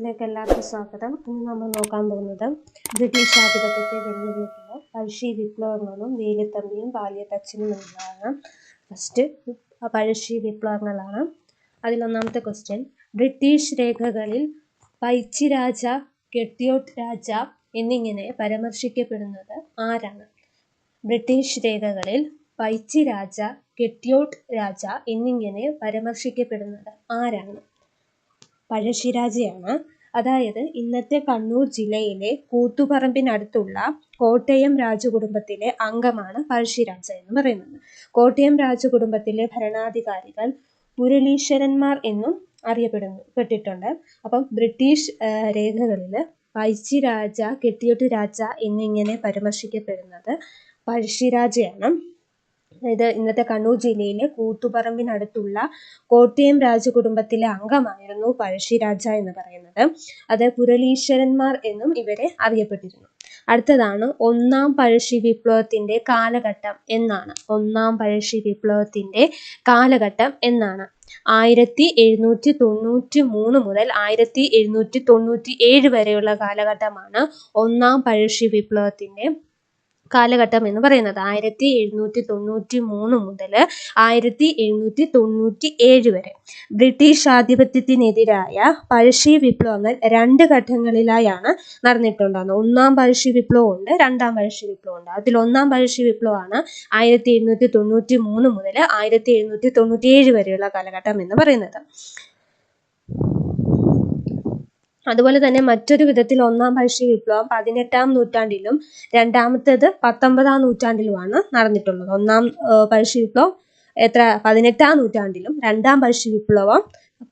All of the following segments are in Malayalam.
ഇതിലേക്ക് എല്ലാവർക്കും സ്വാഗതം. ഇന്ന് നമ്മൾ നോക്കാൻ പോകുന്നത് ബ്രിട്ടീഷ് ആധിപത്യത്തെ വെല്ലുവിളിക്കുന്ന പഴശ്ശി വിപ്ലവങ്ങളും വേലിത്തമ്പിയും ബാല്യത്തച്ഛനും എന്നതാണ്. ഫസ്റ്റ് പഴശ്ശി വിപ്ലവങ്ങളാണ്. അതിലൊന്നാമത്തെ ക്വസ്റ്റ്യൻ ബ്രിട്ടീഷ് രേഖകളിൽ പൈച്ചി രാജ കെട്ടിയോട്ട് രാജ എന്നിങ്ങനെ പരാമർശിക്കപ്പെടുന്നത് ആരാണ്? ബ്രിട്ടീഷ് രേഖകളിൽ പൈച്ചി രാജ കെട്ടിയോട്ട് രാജ എന്നിങ്ങനെ പരാമർശിക്കപ്പെടുന്നത് ആരാണ്? പഴശ്ശിരാജയാണ്. അതായത് ഇന്നത്തെ കണ്ണൂർ ജില്ലയിലെ കൂത്തുപറമ്പിനടുത്തുള്ള കോട്ടയം രാജകുടുംബത്തിലെ അംഗമാണ് പഴശ്ശിരാജ എന്ന് പറയുന്നത്. കോട്ടയം രാജകുടുംബത്തിലെ ഭരണാധികാരികൾ മുരളീശ്വരന്മാർ എന്നും അറിയപ്പെടുന്നു പെട്ടിട്ടുണ്ട്. അപ്പം ബ്രിട്ടീഷ് രേഖകളിൽ പഴശ്ശി രാജ കെട്ടിയോട്ട് രാജ എന്നിങ്ങനെ പരാമർശിക്കപ്പെടുന്നത് പഴശ്ശിരാജയാണ്. അതായത് ഇന്നത്തെ കണ്ണൂർ ജില്ലയിലെ കൂത്തുപറമ്പിനടുത്തുള്ള കോട്ടയം രാജകുടുംബത്തിലെ അംഗമായിരുന്നു പഴശ്ശിരാജ എന്ന് പറയുന്നത്. അത് പുരളീശ്വരന്മാർ എന്നും ഇവരെ അറിയപ്പെട്ടിരുന്നു. അടുത്തതാണ് ഒന്നാം പഴശ്ശി വിപ്ലവത്തിന്റെ കാലഘട്ടം എന്നാണ്. ഒന്നാം പഴശ്ശി വിപ്ലവത്തിന്റെ കാലഘട്ടം എന്നാണ്. ആയിരത്തി എഴുന്നൂറ്റി തൊണ്ണൂറ്റി മൂന്ന് മുതൽ ആയിരത്തി എഴുന്നൂറ്റി തൊണ്ണൂറ്റി ഏഴ് വരെയുള്ള കാലഘട്ടമാണ് ഒന്നാം പഴശ്ശി വിപ്ലവത്തിന്റെ കാലഘട്ടം എന്ന് പറയുന്നത് ആയിരത്തി എഴുന്നൂറ്റി തൊണ്ണൂറ്റി മൂന്ന് മുതൽ ആയിരത്തി എഴുന്നൂറ്റി തൊണ്ണൂറ്റി ഏഴ് വരെ. ബ്രിട്ടീഷ് ആധിപത്യത്തിനെതിരായ പഴശ്ശി വിപ്ലവങ്ങൾ രണ്ട് ഘട്ടങ്ങളിലായാണ് നടന്നിട്ടുണ്ടാകുന്നത്. ഒന്നാം പഴശ്ശി വിപ്ലവം ഉണ്ട് രണ്ടാം പഴശ്ശി വിപ്ലവം ഉണ്ട് അതിൽ ഒന്നാം പഴശ്ശി വിപ്ലവമാണ് ആയിരത്തി എഴുന്നൂറ്റി തൊണ്ണൂറ്റി മൂന്ന് മുതൽ ആയിരത്തി എഴുന്നൂറ്റി തൊണ്ണൂറ്റി ഏഴ് വരെയുള്ള കാലഘട്ടം എന്ന് പറയുന്നത്. അതുപോലെ തന്നെ മറ്റൊരു വിധത്തിൽ ഒന്നാം പഴശ്ശി വിപ്ലവം പതിനെട്ടാം നൂറ്റാണ്ടിലും രണ്ടാമത്തേത് പത്തൊമ്പതാം നൂറ്റാണ്ടിലുമാണ് നടന്നിട്ടുള്ളത്. ഒന്നാം പഴശ്ശി വിപ്ലവം എത്ര? പതിനെട്ടാം നൂറ്റാണ്ടിലും രണ്ടാം പഴശ്ശി വിപ്ലവം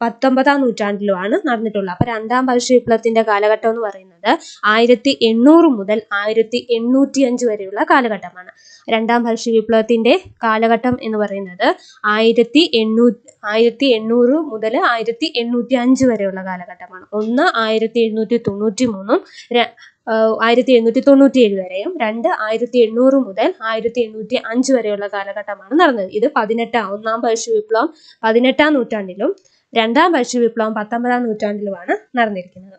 പത്തൊമ്പതാം നൂറ്റാണ്ടിലുമാണ് നടന്നിട്ടുള്ളത്. അപ്പോൾ രണ്ടാം പഴശ്ശി വിപ്ലവത്തിന്റെ കാലഘട്ടം എന്ന് പറയുന്നത് ആയിരത്തി എണ്ണൂറ് മുതൽ ആയിരത്തി എണ്ണൂറ്റി അഞ്ച് വരെയുള്ള കാലഘട്ടമാണ്. രണ്ടാം പഴശ്ശി വിപ്ലവത്തിന്റെ കാലഘട്ടം എന്ന് പറയുന്നത് ആയിരത്തി എണ്ണൂ ആയിരത്തി എണ്ണൂറ് മുതൽ ആയിരത്തി എണ്ണൂറ്റി അഞ്ച് വരെയുള്ള കാലഘട്ടമാണ്. ഒന്ന് ആയിരത്തി എണ്ണൂറ്റി തൊണ്ണൂറ്റി മൂന്നും ആയിരത്തി എണ്ണൂറ്റി തൊണ്ണൂറ്റി ഏഴ് വരെയും രണ്ട് ആയിരത്തി എണ്ണൂറ് മുതൽ ആയിരത്തി എണ്ണൂറ്റി അഞ്ച് വരെയുള്ള കാലഘട്ടമാണ് നടന്നത്. ഇത് പതിനെട്ടാം ഒന്നാം പഴശ്ശി വിപ്ലവം പതിനെട്ടാം നൂറ്റാണ്ടിലും രണ്ടാം പഴശ്ശി വിപ്ലവം പത്തൊമ്പതാം നൂറ്റാണ്ടിലുമാണ് നടന്നിരിക്കുന്നത്.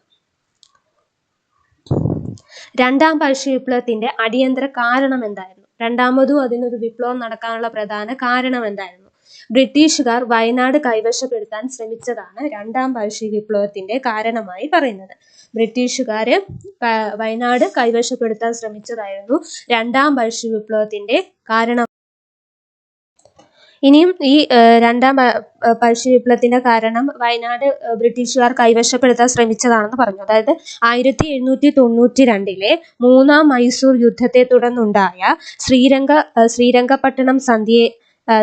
രണ്ടാം പഴശ്ശി വിപ്ലവത്തിന്റെ അടിയന്തര കാരണം എന്തായിരുന്നു? രണ്ടാമതും അതിനൊരു വിപ്ലവം നടക്കാനുള്ള പ്രധാന കാരണം എന്തായിരുന്നു? ബ്രിട്ടീഷുകാർ വയനാട് കൈവശപ്പെടുത്താൻ ശ്രമിച്ചതാണ് രണ്ടാം പഴശ്ശി വിപ്ലവത്തിന്റെ കാരണമായി പറയുന്നത്. ബ്രിട്ടീഷുകാർ വയനാട് കൈവശപ്പെടുത്താൻ ശ്രമിച്ചതായിരുന്നു രണ്ടാം പഴശ്ശി വിപ്ലവത്തിന്റെ കാരണം. ഇനിയും ഈ രണ്ടാം പഴശ്ശി വിപ്ലവത്തിന്റെ കാരണം വയനാട് ബ്രിട്ടീഷുകാർ കൈവശപ്പെടുത്താൻ ശ്രമിച്ചതാണെന്ന് പറഞ്ഞു. അതായത് ആയിരത്തി എഴുന്നൂറ്റി തൊണ്ണൂറ്റി രണ്ടിലെ മൂന്നാം മൈസൂർ യുദ്ധത്തെ തുടർന്നുണ്ടായ ശ്രീരംഗ ശ്രീരംഗപട്ടണം സന്ധിയെ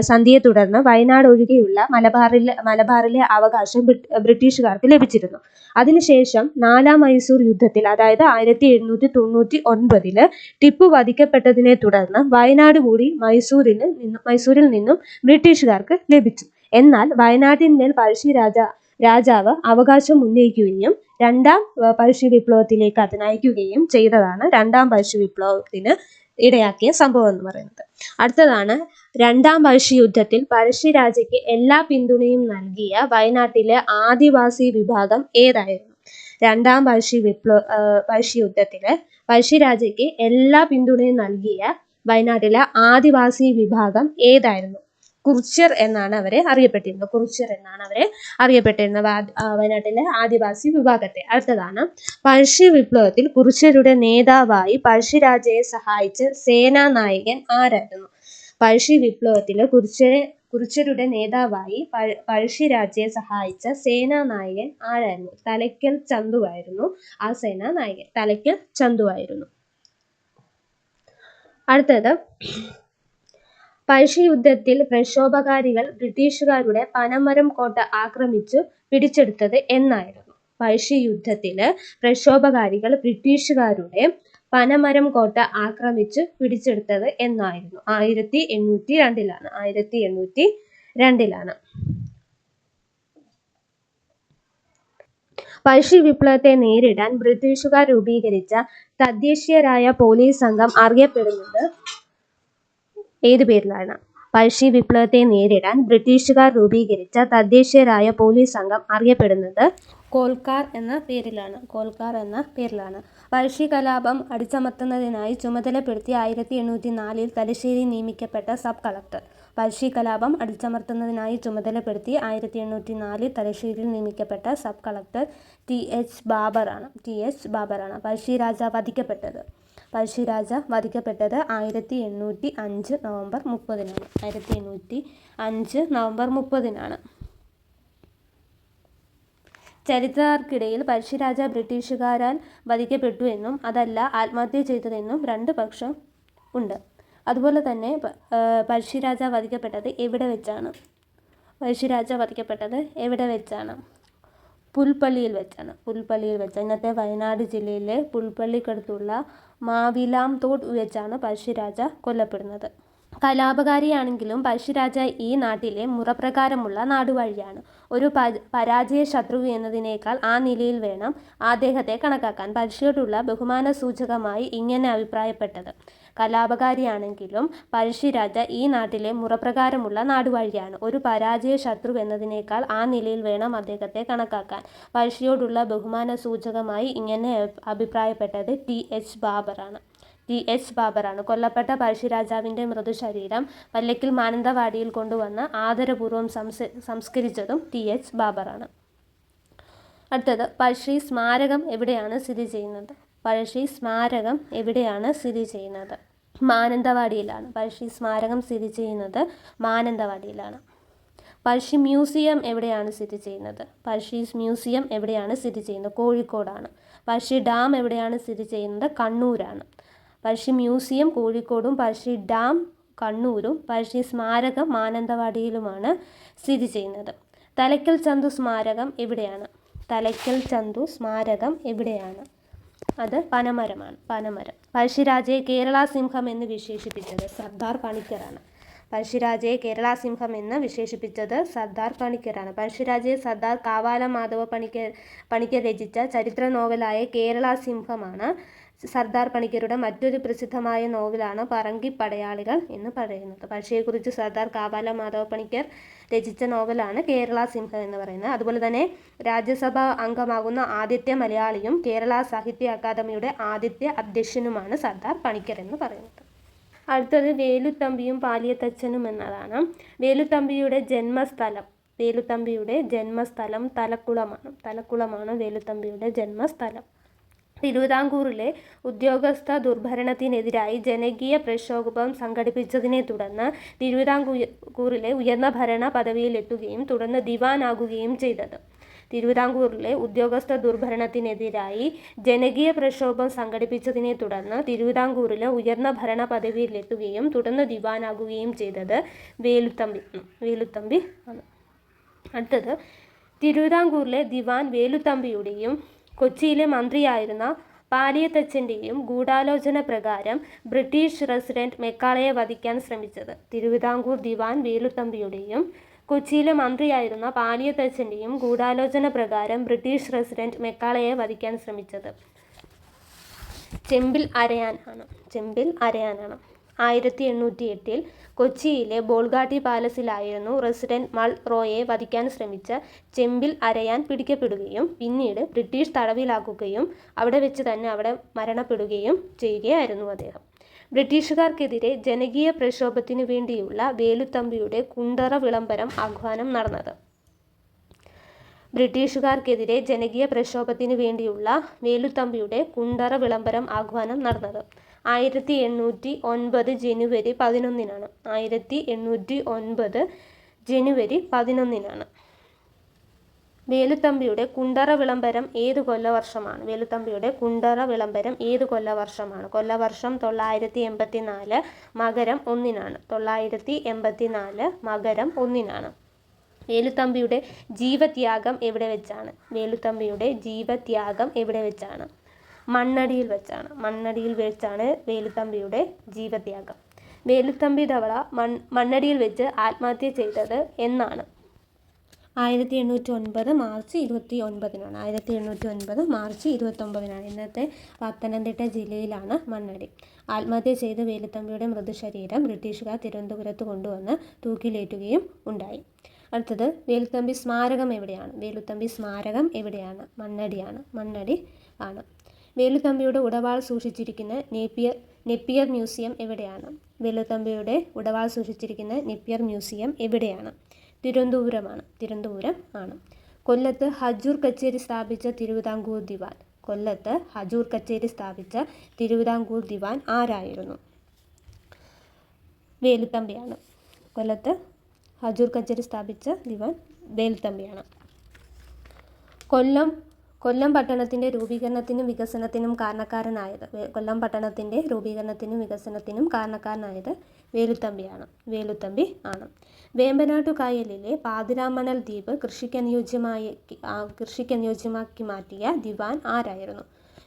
സന്ധിയെ തുടർന്ന് വയനാട് ഒഴികെയുള്ള മലബാറിലെ മലബാറിലെ അവകാശം ബ്രിട്ടീഷുകാർക്ക് ലഭിച്ചിരുന്നു. അതിനുശേഷം നാലാം മൈസൂർ യുദ്ധത്തിൽ അതായത് ആയിരത്തി എഴുന്നൂറ്റി തൊണ്ണൂറ്റി ഒൻപതിൽ ടിപ്പു വധിക്കപ്പെട്ടതിനെ തുടർന്ന് വയനാട് കൂടി മൈസൂരിൽ നിന്നും മൈസൂരിൽ നിന്നും ബ്രിട്ടീഷുകാർക്ക് ലഭിച്ചു. എന്നാൽ വയനാട്ടിന്മേൽ പഴശ്ശി രാജ രാജാവ് അവകാശം ഉന്നയിക്കുകയും രണ്ടാം പഴശ്ശി വിപ്ലവത്തിലേക്ക് അത് നയിക്കുകയും ചെയ്തതാണ് രണ്ടാം പഴശ്ശി വിപ്ലവത്തിന് ഇടയാക്കിയ സംഭവം എന്ന് പറയുന്നത്. അടുത്തതാണ് രണ്ടാം പഴശ്ശി യുദ്ധത്തിൽ പഴശ്ശിരാജയ്ക്ക് എല്ലാ പിന്തുണയും നൽകിയ വയനാട്ടിലെ ആദിവാസി വിഭാഗം ഏതായിരുന്നു? രണ്ടാം പഴശ്ശി വിപ്ലവ പഴശ്ശി യുദ്ധത്തിൽ പഴശ്ശിരാജയ്ക്ക് എല്ലാ പിന്തുണയും നൽകിയ വയനാട്ടിലെ ആദിവാസി വിഭാഗം ഏതായിരുന്നു? കുറിച്യർ എന്നാണ് അവരെ അറിയപ്പെട്ടിരുന്നത്. കുറിച്യർ എന്നാണ് അവരെ അറിയപ്പെട്ടിരുന്നത്. വയനാട്ടിലെ ആദിവാസി വിഭാഗത്തെ. അടുത്തതാണ് പഴശ്ശി വിപ്ലവത്തിൽ കുറിച്യരുടെ നേതാവായി പഴശ്ശിരാജയെ സഹായിച്ച സേനാ നായകൻ ആരായിരുന്നു? പഴശ്ശി വിപ്ലവത്തിലെ കുറിച്യരെ കുറിച്യരുടെ നേതാവായി പഴശ്ശിരാജയെ സഹായിച്ച സേനാ നായകൻ ആരായിരുന്നു? തലയ്ക്കൽ ചന്തുവായിരുന്നു ആ സേനാ നായകൻ തലയ്ക്കൽ ചന്തുവായിരുന്നു അടുത്തത് പഴശ്ശി യുദ്ധത്തിൽ പ്രക്ഷോഭകാരികൾ ബ്രിട്ടീഷുകാരുടെ പനമരം കോട്ട ആക്രമിച്ചു പിടിച്ചെടുത്തത് എന്നായിരുന്നു. പഴശ്ശി യുദ്ധത്തിൽ പ്രക്ഷോഭകാരികൾ ബ്രിട്ടീഷുകാരുടെ പനമരം കോട്ട ആക്രമിച്ചു പിടിച്ചെടുത്തത് എന്നായിരുന്നു. ആയിരത്തി എണ്ണൂറ്റി രണ്ടിലാണ്. ആയിരത്തി എണ്ണൂറ്റി രണ്ടിലാണ്. പഴശ്ശി വിപ്ലവത്തെ നേരിടാൻ ബ്രിട്ടീഷുകാർ രൂപീകരിച്ച തദ്ദേശീയരായ പോലീസ് സംഘം അറിയപ്പെടുന്നത് ഏത് പേരിലാണ്? പഴശ്ശി വിപ്ലവത്തെ നേരിടാൻ ബ്രിട്ടീഷുകാർ രൂപീകരിച്ച തദ്ദേശീയരായ പോലീസ് സംഘം അറിയപ്പെടുന്നത് കോൽക്കാർ എന്ന പേരിലാണ്. കോൽക്കാർ എന്ന പേരിലാണ്. പഴശ്ശി കലാപം അടിച്ചമർത്തുന്നതിനായി ചുമതലപ്പെടുത്തി ആയിരത്തി എണ്ണൂറ്റി നാലിൽ തലശ്ശേരി നിയമിക്കപ്പെട്ട സബ് കളക്ടർ. പഴശ്ശി കലാപം അടിച്ചമർത്തുന്നതിനായി ചുമതലപ്പെടുത്തി ആയിരത്തി എണ്ണൂറ്റി നാലിൽ തലശ്ശേരിയിൽ നിയമിക്കപ്പെട്ട സബ് കളക്ടർ ടി എച്ച് ബാബറാണ്. ടി എച്ച് ബാബറാണ് പഴശ്ശി രാജ വധിക്കപ്പെട്ടത്. പഴശ്ശി രാജ വധിക്കപ്പെട്ടത് ആയിരത്തി എണ്ണൂറ്റി അഞ്ച് നവംബർ മുപ്പതിനാണ്. ആയിരത്തി എണ്ണൂറ്റി അഞ്ച് നവംബർ മുപ്പതിനാണ്. ചരിത്രകാർക്കിടയിൽ പഴശ്ശിരാജ ബ്രിട്ടീഷുകാരാൽ വധിക്കപ്പെട്ടു എന്നും അതല്ല ആത്മഹത്യ ചെയ്തതെന്നും രണ്ട് പക്ഷം ഉണ്ട്. അതുപോലെ തന്നെ പഴശ്ശിരാജ വധിക്കപ്പെട്ടത് എവിടെ വെച്ചാണ്? പഴശ്ശിരാജ വധിക്കപ്പെട്ടത് എവിടെ വെച്ചാണ്? പുൽപ്പള്ളിയിൽ വെച്ചാണ്. പുൽപ്പള്ളിയിൽ വെച്ച് ഇന്നത്തെ വയനാട് ജില്ലയിലെ പുൽപ്പള്ളിക്കടുത്തുള്ള മാവിലാംതോട് വെച്ചാണ് പഴശ്ശിരാജ കൊല്ലപ്പെടുന്നത്. കലാപകാരിയാണെങ്കിലും പഴശ്ശിരാജ ഈ നാട്ടിലെ മുറപ്രകാരമുള്ള നാടുവാഴിയാണ്. ഒരു പരാജയ ശത്രു എന്നതിനേക്കാൾ ആ നിലയിൽ വേണം അദ്ദേഹത്തെ കണക്കാക്കാൻ. പഴശ്ശിയോടുള്ള ബഹുമാന സൂചകമായി ഇങ്ങനെ അഭിപ്രായപ്പെട്ടത്. കലാപകാരിയാണെങ്കിലും പഴശ്ശിരാജ ഈ നാട്ടിലെ മുറപ്രകാരമുള്ള നാടുവാഴിയാണ്. ഒരു പരാജയ ശത്രു എന്നതിനേക്കാൾ ആ നിലയിൽ വേണം അദ്ദേഹത്തെ കണക്കാക്കാൻ. പഴശ്ശിയോടുള്ള ബഹുമാന സൂചകമായി ഇങ്ങനെ അഭിപ്രായപ്പെട്ടത് ടി. എച്ച്. ബാബറാണ്. ടി എച്ച് ബാബറാണ്. കൊല്ലപ്പെട്ട പഴശ്ശിരാജാവിന്റെ മൃതശരീരം പല്ലക്കിൽ മാനന്തവാടിയിൽ കൊണ്ടുവന്ന് ആദരപൂർവം സംസ് സംസ്കരിച്ചതും ടി എച്ച് ബാബറാണ്. അടുത്തത് പഴശ്ശി സ്മാരകം എവിടെയാണ് സ്ഥിതി ചെയ്യുന്നത്? പഴശ്ശി സ്മാരകം എവിടെയാണ് സ്ഥിതി ചെയ്യുന്നത്? മാനന്തവാടിയിലാണ്. പഴശ്ശി സ്മാരകം സ്ഥിതി ചെയ്യുന്നത് മാനന്തവാടിയിലാണ്. പഴശ്ശി മ്യൂസിയം എവിടെയാണ് സ്ഥിതി ചെയ്യുന്നത്? പഴശ്ശി മ്യൂസിയം എവിടെയാണ് സ്ഥിതി ചെയ്യുന്നത്? കോഴിക്കോടാണ്. പഴശ്ശി ഡാം എവിടെയാണ് സ്ഥിതി ചെയ്യുന്നത്? കണ്ണൂരാണ്. പഴശ്ശി മ്യൂസിയം കോഴിക്കോടും പഴശ്ശി ഡാം കണ്ണൂരും പഴശ്ശി സ്മാരകം മാനന്തവാടിയിലുമാണ് സ്ഥിതി ചെയ്യുന്നത്. തലയ്ക്കൽ ചന്തു സ്മാരകം എവിടെയാണ്? തലയ്ക്കൽ ചന്തു സ്മാരകം എവിടെയാണ്? അത് പനമരമാണ് പനമരം. പഴശ്ശിരാജയെ കേരള സിംഹം എന്ന് വിശേഷിപ്പിച്ചത് സർദാർ പണിക്കറാണ് പഴശ്ശിരാജയെ കേരള സിംഹം എന്ന് വിശേഷിപ്പിച്ചത് സർദാർ പണിക്കറാണ് പഴശ്ശിരാജയെ സർദാർ കാവാല മാധവ പണിക്കർ പണിക്കർ രചിച്ച ചരിത്ര നോവലായ കേരള സിംഹമാണ് സർദാർ പണിക്കരുടെ മറ്റൊരു പ്രസിദ്ധമായ നോവലാണ് പറങ്കി പടയാളികൾ എന്ന് പറയുന്നത്. പഴശ്ശിയെക്കുറിച്ച് സർദാർ കാവാല മാധവ പണിക്കർ രചിച്ച നോവലാണ് കേരള സിംഹം എന്ന് പറയുന്നത്. അതുപോലെ തന്നെ രാജ്യസഭ അംഗമാകുന്ന ആദ്യത്തെ മലയാളിയും കേരള സാഹിത്യ അക്കാദമിയുടെ ആദ്യത്തെ അധ്യക്ഷനുമാണ് സർദാർ പണിക്കർ എന്ന് പറയുന്നത്. അടുത്തത് വേലുത്തമ്പിയും പാലിയത്തച്ഛനും എന്നതാണ്. വേലുത്തമ്പിയുടെ ജന്മസ്ഥലം വേലുത്തമ്പിയുടെ ജന്മസ്ഥലം തലക്കുളമാണ്. തലക്കുളമാണ് വേലുത്തമ്പിയുടെ ജന്മസ്ഥലം. തിരുവിതാംകൂറിലെ ഉദ്യോഗസ്ഥ ദുർഭരണത്തിനെതിരായി ജനകീയ പ്രക്ഷോഭം സംഘടിപ്പിച്ചതിനെ തുടർന്ന് തിരുവിതാംകൂറിലെ ഉയർന്ന ഭരണ പദവിയിലെത്തുകയും തുടർന്ന് ദിവാനാകുകയും ചെയ്തത്. തിരുവിതാംകൂറിലെ ഉദ്യോഗസ്ഥ ദുർഭരണത്തിനെതിരായി ജനകീയ പ്രക്ഷോഭം സംഘടിപ്പിച്ചതിനെ തുടർന്ന് തിരുവിതാംകൂറിലെ ഉയർന്ന ഭരണ പദവിയിലെത്തുകയും തുടർന്ന് ദിവാനാകുകയും ചെയ്തത് വേലുത്തമ്പി വേലുത്തമ്പി ആണ്. അടുത്തത് തിരുവിതാംകൂറിലെ ദിവാൻ വേലുത്തമ്പിയുടെയും കൊച്ചിയിലെ മന്ത്രിയായിരുന്ന പാലിയത്തച്ഛന്റെയും ഗൂഢാലോചന പ്രകാരം ബ്രിട്ടീഷ് റെസിഡന്റ് മെക്കാളയെ വധിക്കാൻ ശ്രമിച്ചത്. തിരുവിതാംകൂർ ദിവാൻ വേലുത്തമ്പിയുടെയും കൊച്ചിയിലെ മന്ത്രിയായിരുന്ന പാലിയത്തച്ഛന്റെയും ഗൂഢാലോചന പ്രകാരം ബ്രിട്ടീഷ് റെസിഡന്റ് മെക്കാളയെ വധിക്കാൻ ശ്രമിച്ചത്. ചെമ്പിൽ അരയാനാണ്. ചെമ്പിൽ അരയാനാണ്. ആയിരത്തി എണ്ണൂറ്റി എട്ടിൽ കൊച്ചിയിലെ ബോൾഗാട്ടി പാലസിലായിരുന്നു റെസിഡന്റ് മൾ റോയെ വധിക്കാൻ ശ്രമിച്ച. ചെമ്പിൽ അരയാൻ പിടിക്കപ്പെടുകയും പിന്നീട് ബ്രിട്ടീഷ് തടവിലാക്കുകയും അവിടെ വെച്ച് തന്നെ അവിടെ മരണപ്പെടുകയും ചെയ്യുകയായിരുന്നു അദ്ദേഹം. ബ്രിട്ടീഷുകാർക്കെതിരെ ജനകീയ പ്രക്ഷോഭത്തിനു വേണ്ടിയുള്ള വേലുത്തമ്പിയുടെ കുണ്ടറ വിളംബരം ആഹ്വാനം നടന്നത്. ബ്രിട്ടീഷുകാർക്കെതിരെ ജനകീയ പ്രക്ഷോഭത്തിനു വേണ്ടിയുള്ള വേലുത്തമ്പിയുടെ കുണ്ടറ വിളംബരം ആഹ്വാനം നടന്നത്. ആയിരത്തി എണ്ണൂറ്റി ഒൻപത് ജനുവരി പതിനൊന്നിനാണ്. ആയിരത്തി എണ്ണൂറ്റി ഒൻപത് ജനുവരി പതിനൊന്നിനാണ്. വേലുത്തമ്പിയുടെ കുണ്ടറ വിളംബരം ഏത് കൊല്ലവർഷമാണ്? വേലുത്തമ്പിയുടെ കുണ്ടറ വിളംബരം ഏത് കൊല്ലവർഷമാണ്? കൊല്ലവർഷം തൊള്ളായിരത്തി എൺപത്തി നാല് മകരം ഒന്നിനാണ്. തൊള്ളായിരത്തി എൺപത്തി നാല് മകരം ഒന്നിനാണ്. വേലുത്തമ്പിയുടെ ജീവത്യാഗം എവിടെ വെച്ചാണ്? വേലുത്തമ്പിയുടെ ജീവത്യാഗം എവിടെ വെച്ചാണ്? മണ്ണടിയിൽ വെച്ചാണ്. മണ്ണടിയിൽ വെച്ചാണ് വേലുത്തമ്പിയുടെ ജീവത്യാഗം. വേലുത്തമ്പി ധവള മൺ മണ്ണടിയിൽ വെച്ച് ആത്മഹത്യ ചെയ്തത് എന്നാണ്. ആയിരത്തി എണ്ണൂറ്റി ഒൻപത് മാർച്ച് ഇരുപത്തി ഒൻപതിനാണ് ആയിരത്തി എണ്ണൂറ്റി ഒൻപത് മാർച്ച് ഇരുപത്തൊമ്പതിനാണ് ഇന്നത്തെ പത്തനംതിട്ട ജില്ലയിലാണ് മണ്ണടി. ആത്മഹത്യ ചെയ്ത വേലുത്തമ്പിയുടെ മൃതശരീരം ബ്രിട്ടീഷുകാർ തിരുവനന്തപുരത്ത് കൊണ്ടുവന്ന് തൂക്കിലേറ്റുകയും ഉണ്ടായി. അടുത്തത് വേലുത്തമ്പി സ്മാരകം എവിടെയാണ്? വേലുത്തമ്പി സ്മാരകം എവിടെയാണ്? മണ്ണടിയാണ്. മണ്ണടി ആണ്. വേലുത്തമ്പിയുടെ ഉടവാൾ സൂക്ഷിച്ചിരിക്കുന്ന നേപ്പിയർ നെപ്പിയർ മ്യൂസിയം എവിടെയാണ്? വേലുത്തമ്പിയുടെ ഉടവാൾ സൂക്ഷിച്ചിരിക്കുന്ന നെപ്പിയർ മ്യൂസിയം എവിടെയാണ്? തിരുവനന്തപുരമാണ്. തിരുവനന്തപുരം ആണ്. കൊല്ലത്ത് ഹജൂർ കച്ചേരി സ്ഥാപിച്ച തിരുവിതാംകൂർ ദിവാൻ. കൊല്ലത്ത് ഹജൂർ കച്ചേരി സ്ഥാപിച്ച തിരുവിതാംകൂർ ദിവാൻ ആരായിരുന്നു? വേലുത്തമ്പിയാണ് കൊല്ലത്ത് ഹജൂർ കച്ചേരി സ്ഥാപിച്ച ദിവാൻ വേലുത്തമ്പിയാണ് കൊല്ലം കൊല്ലം പട്ടണത്തിന്റെ രൂപീകരണത്തിനും വികസനത്തിനും കാരണക്കാരനായത് കൊല്ലം പട്ടണത്തിന്റെ രൂപീകരണത്തിനും വികസനത്തിനും കാരണക്കാരനായത് വേലുത്തമ്പിയാണ് വേലുത്തമ്പി ആണ്. വേമ്പനാട്ടു കായലിലെ പാതിരാമണൽ ദ്വീപ് കൃഷിക്കനുയോജ്യമായി കൃഷിക്കനുയോജ്യമാക്കി മാറ്റിയ ദിവാൻ ആരായിരുന്നു?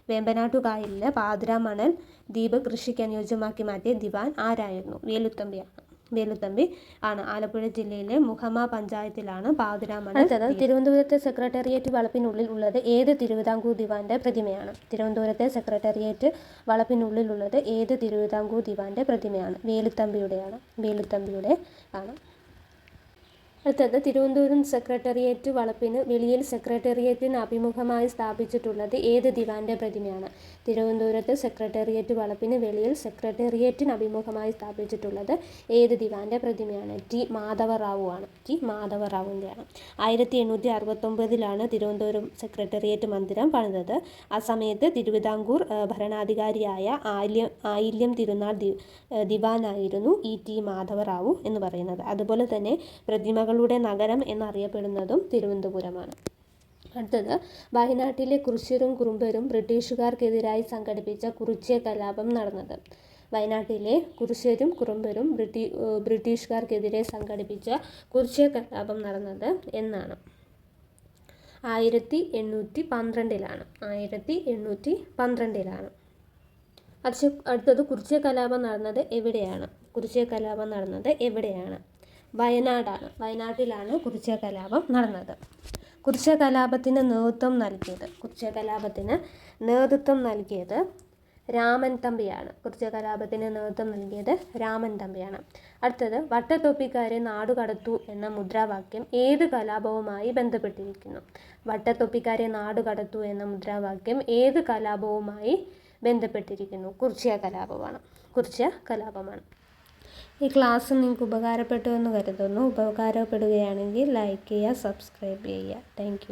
വേമ്പനാട്ടു കായലിലെ പാതിരാമണൽ ദ്വീപ് കൃഷിക്കനുയോജ്യമാക്കി മാറ്റിയ ദിവാൻ ആരായിരുന്നു? വേലുത്തമ്പിയാണ്. വേലുത്തമ്പി ആണ്. ആലപ്പുഴ ജില്ലയിലെ മുഹമ്മ പഞ്ചായത്തിലാണ് പാതിരാമണൽ അടുത്തത് തിരുവനന്തപുരത്തെ സെക്രട്ടേറിയറ്റ് വളപ്പിനുള്ളിൽ ഉള്ളത് ഏത് തിരുവിതാംകൂർ ദിവാന്റെ പ്രതിമയാണ്. തിരുവനന്തപുരത്തെ സെക്രട്ടേറിയറ്റ് വളപ്പിനുള്ളിൽ ഉള്ളത് ഏത് തിരുവിതാംകൂർ ദിവാന്റെ പ്രതിമയാണ്. വേലുത്തമ്പിയുടെയാണ്. വേലുത്തമ്പിയുടെ ആണ്. അടുത്തത് തിരുവനന്തപുരം സെക്രട്ടേറിയറ്റ് വളപ്പിന് വെളിയിൽ സെക്രട്ടേറിയറ്റിന് അഭിമുഖമായി സ്ഥാപിച്ചിട്ടുള്ളത് ഏത് ദിവാന്റെ പ്രതിമയാണ്? തിരുവനന്തപുരത്ത് സെക്രട്ടേറിയറ്റ് വളപ്പിന് വെളിയിൽ സെക്രട്ടേറിയറ്റിന് അഭിമുഖമായി സ്ഥാപിച്ചിട്ടുള്ളത് ഏത് ദിവാന്റെ പ്രതിമയാണ്? ടി മാധവറാവു ആണ് ടി മാധവറാവുവിന്റെയാണ് ആയിരത്തി എണ്ണൂറ്റി അറുപത്തൊമ്പതിലാണ് തിരുവനന്തപുരം സെക്രട്ടേറിയറ്റ് മന്ദിരം പണിതത്. ആ സമയത്ത് തിരുവിതാംകൂർ ഭരണാധികാരിയായ ആയില്യം ആയില്യം തിരുനാൾ ദിവാനായിരുന്നു ഇ ടി മാധവറാവു എന്ന് പറയുന്നത്. അതുപോലെ തന്നെ പ്രതിമകളുടെ നഗരം എന്നറിയപ്പെടുന്നതും തിരുവനന്തപുരമാണ്. അടുത്തത് വയനാട്ടിലെ കുറിച്യരും കുറുമ്പരും ബ്രിട്ടീഷുകാർക്കെതിരായി സംഘടിപ്പിച്ച കുറിച്യ കലാപം നടന്നത്. വയനാട്ടിലെ കുറിച്യരും കുറുമ്പരും ബ്രിട്ടീ ബ്രിട്ടീഷുകാർക്കെതിരെ സംഘടിപ്പിച്ച കുറിച്യ കലാപം നടന്നത് എന്നാണ്. ആയിരത്തി എണ്ണൂറ്റി പന്ത്രണ്ടിലാണ് ആയിരത്തി എണ്ണൂറ്റി പന്ത്രണ്ടിലാണ് അടുത്ത അടുത്തത് കുറിച്യ കലാപം നടന്നത് എവിടെയാണ്? കുറിച്യ കലാപം നടന്നത് എവിടെയാണ്? വയനാടാണ് വയനാട്ടിലാണ് കുറിച്യ കലാപം നടന്നത്. കുറിച്യ കലാപത്തിന് നേതൃത്വം നൽകിയത് കുറിച്യ കലാപത്തിന് നേതൃത്വം നൽകിയത് രാമൻ തമ്പിയാണ്. കുറിച്യ കലാപത്തിന് നേതൃത്വം നൽകിയത് രാമൻ തമ്പിയാണ്. അടുത്തത് വട്ടത്തൊപ്പിക്കാരെ നാടുകടത്തു എന്ന മുദ്രാവാക്യം ഏത് കലാപവുമായി ബന്ധപ്പെട്ടിരിക്കുന്നു? വട്ടത്തൊപ്പിക്കാരെ നാടുകടത്തു എന്ന മുദ്രാവാക്യം ഏത് കലാപവുമായി ബന്ധപ്പെട്ടിരിക്കുന്നു? കുറിച്യ കലാപമാണ്. കുറിച്യ കലാപമാണ്. ഈ ക്ലാസ് നിങ്ങൾക്ക് ഉപകാരപ്പെട്ടു എന്ന് കരുതുന്നു. ഉപകാരപ്പെടുകയാണെങ്കിൽ ലൈക്ക് ചെയ്യുക സബ്സ്ക്രൈബ് ചെയ്യുക. താങ്ക്